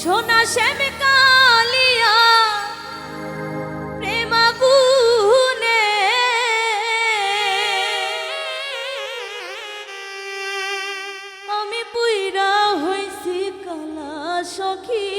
সোনা শ্যাম কালিয়া প্রেমাগুনে আমি পুইরা হয়েছি কালা সখী।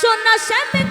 সোনা সাথে